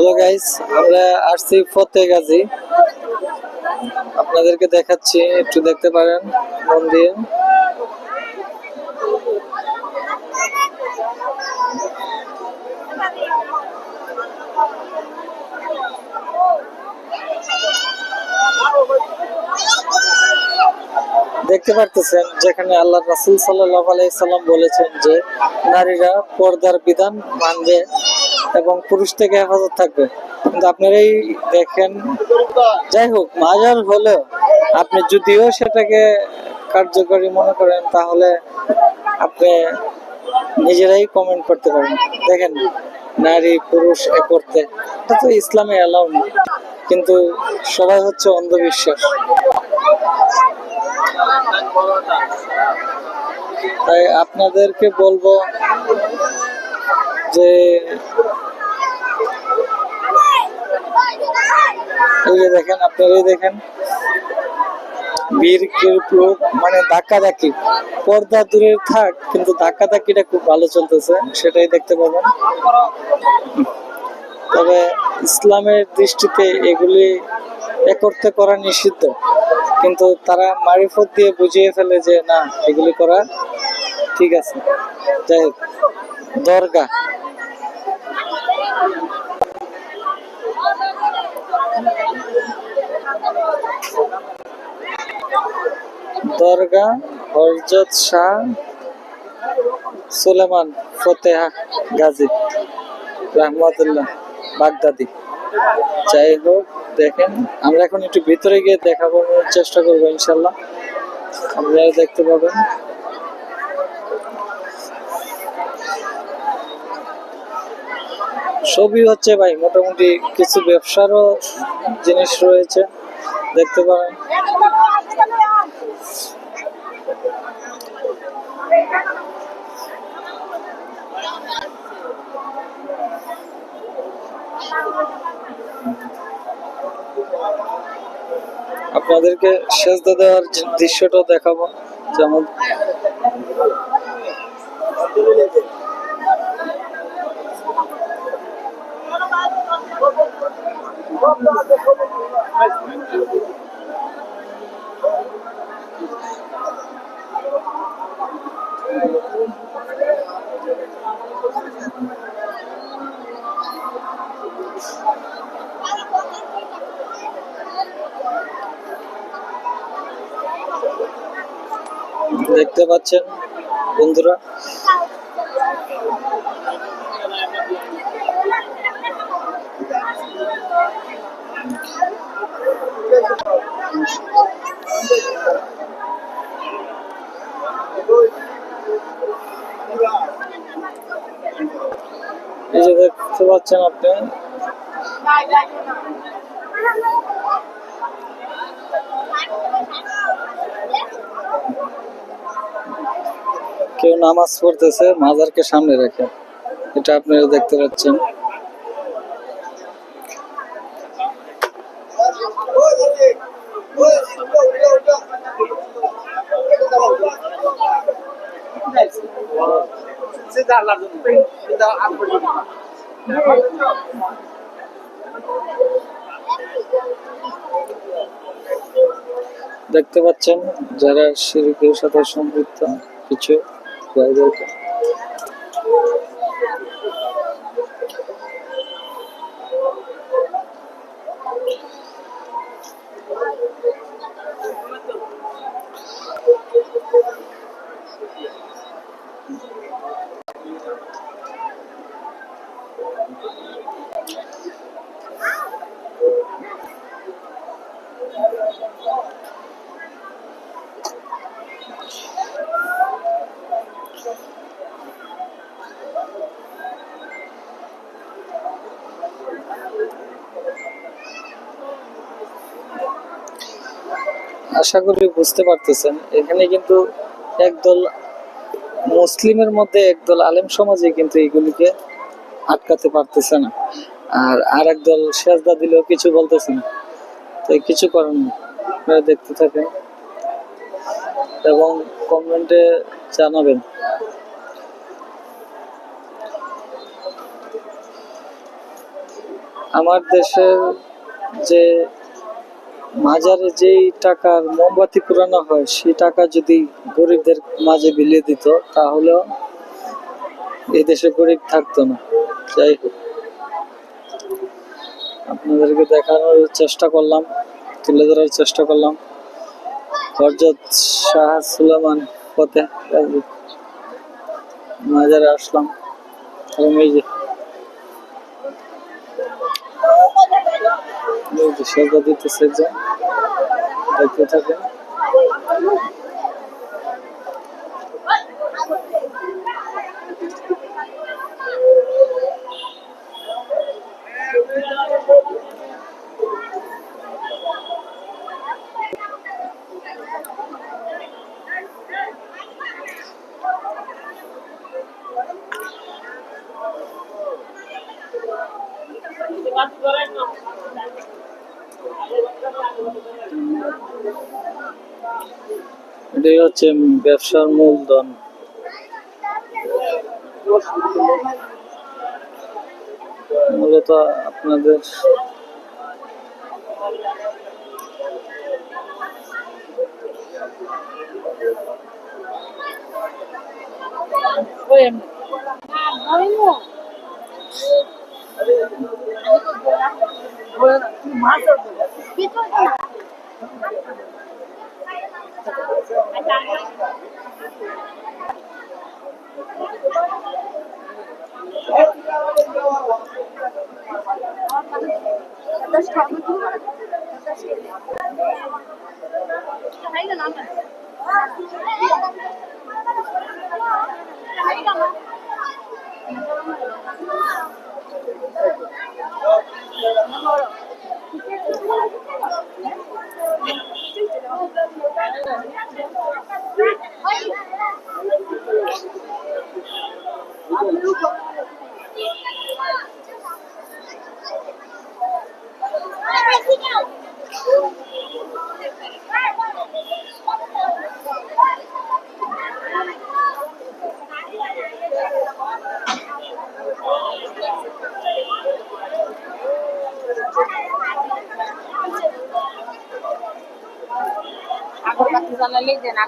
Hello guys আমরা আসছি ফতে গাজী। আপনাদেরকে দেখাচ্ছি, একটু দেখতে পারেন, মন দিয়ে। দেখতে পারতেছেন, যেখানে আল্লাহ রাসুল সাল্লাহ আলাইসাল্লাম বলেছেন যে, নারীরা পর্দার বিধান মানবে। এবং পুরুষ থেকে হেফাজত থাকবে। কিন্তু আপনারাই দেখেন, যাই হোক, মাজার হলেও আপনি যদিও সেটাকে কার্যকরী মনে করেন, তাহলে আপনি নিজেরাই কমেন্ট করতে পারেন। দেখেন, নারী, পুরুষ এ করতে, এটা তো ইসলামে এলাও না। কিন্তু সবাই হচ্ছে অন্ধবিশ্বাস। তাই আপনাদেরকে বলব যে এই দেখেন আপনারাই দেখেন, বীর কিরপুর মানে ধাক্কাধাক্কি, পর্দা দূরে থাক, কিন্তু ধাক্কাধাক্কিটা খুব ভালো চলতেছে, সেটাই দেখতে পাবেন। তবে ইসলামের দৃষ্টিতে এগুলি এ করতে করা নিষিদ্ধ, কিন্তু তারা মারিফত দিয়ে বুঝিয়ে ফেলে যে, না, এগুলি করা ঠিক আছে। যাই হোক, দরগা। দরগা হরজত শাহ সুলেমান ফতেহা গাজী, রহমতুল্লাহ বাগদাদি। যাই হোক, দেখেন, আমরা এখন একটু ভিতরে গিয়ে দেখাবো চেষ্টা করব ইনশাল্লাহ। আপনারা দেখতে পাবেন। সবই হচ্ছে ভাই, মোটামুটি কিছু ব্যবসারও জিনিস রয়েছে, দেখতে পারেন। আপনাদেরকে সেজদা দেওয়ার দৃশ্যটাও দেখাবো। যেমন দেখতে পাচ্ছেন বন্ধুরা। এই যে দেখতে পাচ্ছেন আপনি কেউ নামাজ পড়তেছে মাজারকে সামনে রেখে এটা আপনারা দেখতে পাচ্ছেন দেখতে পাচ্ছেন যারা শিল্পের সাথে সম্পৃক্ত কিছু আশা করি বুঝতে পারতেছেন। এখানে কিন্তু একদল মুসলিমের মধ্যে একদল আলেম সমাজে কিন্তু এগুলিকে আটকাতে পারতেছে না। আর আর একদল সেজদা দিলেও কিছু বলতেছে না। তাই কিছু নেই। আপনারা দেখতে থাকেন। এবং কমেন্টে জানাবেন। আমার দেশের যে মাজারে যেই টাকার মোমবাতি পুরানো হয়, সেই টাকা যদি গরিবদের মাঝে বিলিয়ে দিত, তাহলেও এই দেশে গরিব থাকতো না। যাই হোক, আপনাদেরকে দেখানোর চেষ্টা করলাম, তুলে ধরার চেষ্টা করলাম। হরজত শাহ সুলেমান পথে মাজারে আসলাম। এবং এই যে সেজদা দিতেছে যে দেখতে থাকেন। এটাই হচ্ছে ব্যবসার মূলধন। মূলত আপনাদের আগরবাতি Hayır. ಮನದಲ್ಲಿ ಜನ